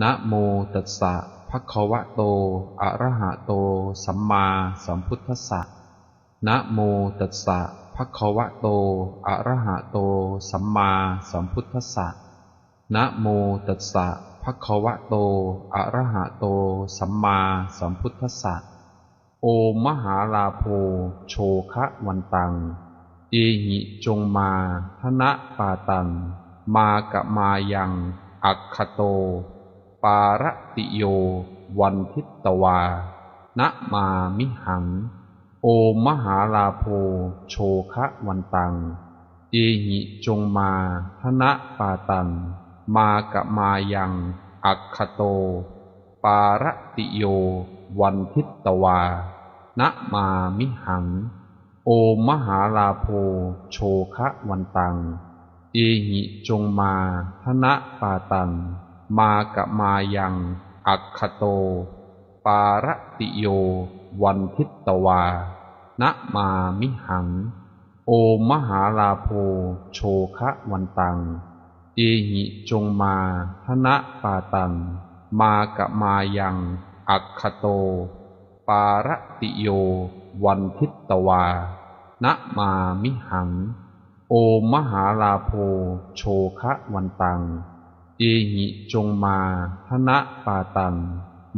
นะโมตัสสะภะคะวะโต อะระหะโต สัมมาสัมพุทธัสสะ นะโมตัสสะภะคะวะโต อะระหะโต สัมมาสัมพุทธัสสะ นะโมตัสสะภะคะวะโต อะระหะโต สัมมาสัมพุทธัสสะ โอมหาลาโภ โชคะวันตัง เอหิจงมาทนะปาตัง มากะมายัง อักขโต ปารติโย วันทิตวานะมามิหัง โอมหาลาโภโชคะวันตัง เอหิจงมาทนะปาตัง มากะมายังอักขโต ปารติโย วันทิตวานะมามิหัง โอมหาลาโภโชคะวันตัง เอหิจงมาทนะปาตัง มากะมายังอักขโต ปารติโย วันทิตวานะมามิหัง โอมหาลาโภโชคะวันตังเอหิจงมาทนะปาตัง มากะมายังอักขโต ปารติโย วันทิตวานะมามิหัง โอมหาลาโภโชคะวันตัง เอหิจงมาทนะปาตัง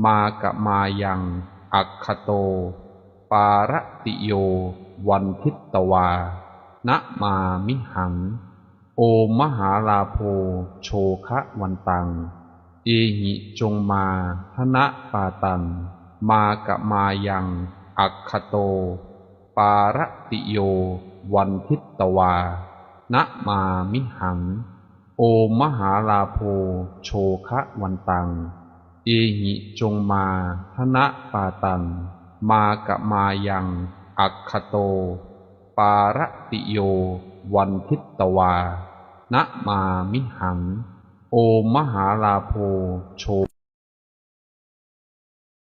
มากะมายัง อักขโต ปารติโย วันทิตวา นะมามิหัง โอมหาลาโภโชคะวันตังเอหิจงมาทนะปาตัง มากะมายัง อักขโต ปารติโย วันทิตวา นะมามิหัง โอมหาลาโภโชคะวันตัง เอหิจงมาทนะปาตัง มากะมายัง อักคโต ปารติโย วันทิตวา นะมามิหัง โอมหาลาโภโช